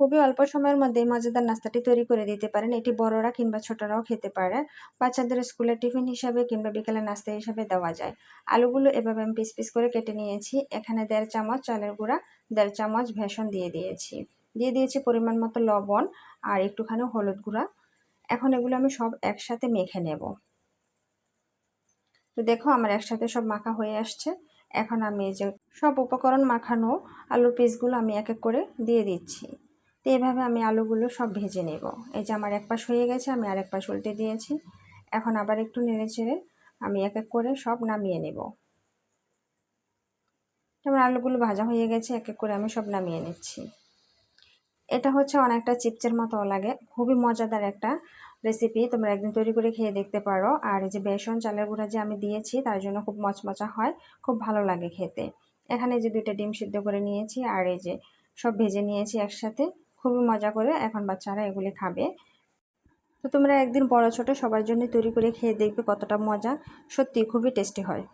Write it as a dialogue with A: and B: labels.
A: খুবই অল্প সময়ের মধ্যে মজাদার নাস্তাটি তৈরি করে দিতে পারেন। এটি বড়রা কিংবা ছোটরাও খেতে পারে। বাচ্চাদের স্কুলের টিফিন হিসাবে কিংবা বিকেলের নাস্তা হিসাবে দেওয়া যায়। আলুগুলো এভাবে আমি পিস পিস করে কেটে নিয়েছি। এখানে দেড় চামচ চালের গুঁড়া, দেড় চামচ ভেষণ দিয়ে দিয়েছি। দিয়ে দিয়েছি পরিমাণ মতো লবণ আর একটুখানি হলুদ গুঁড়া। এখন এগুলো আমি সব একসাথে মেখে নেব। তো দেখো আমার একসাথে সব মাখা হয়ে আসছে। এখন আমি যে সব উপকরণ মাখানো আলুর পিসগুলো আমি এক এক করে দিয়ে দিচ্ছি। তো এভাবে আমি আলুগুলো সব ভেজে নেব। এই যে আমার এক পাশ হয়ে গেছে, আমি আর এক পাশ উল্টে দিয়েছি। এখন আবার একটু নেড়ে চেড়ে আমি এক এক করে সব নামিয়ে নেব। যেমন আলুগুলো ভাজা হয়ে গেছে, এক এক করে আমি সব নামিয়ে নিচ্ছি। এটা হচ্ছে অনেকটা চিপসের মতো লাগে, খুবই মজাদার একটা রেসিপি তোমরা একদিন তৈরি করে খেয়ে দেখতে পারো। আর এই যে বেসন, চালের গুঁড়া যে আমি দিয়েছি, তার জন্য খুব মচমচা হয়, খুব ভালো লাগে খেতে। এখানে যে দুইটা ডিম সিদ্ধ করে নিয়েছি, আর এই যে সব ভেজে নিয়েছি একসাথে। খুবই মজা করে এখন বাচ্চারা এগুলি খাবে। তো তোমরা একদিন বড় ছোট সবার জন্য তৈরি করে খেয়ে দেখবে কতটা মজা। সত্যি খুবই টেস্টি হয়।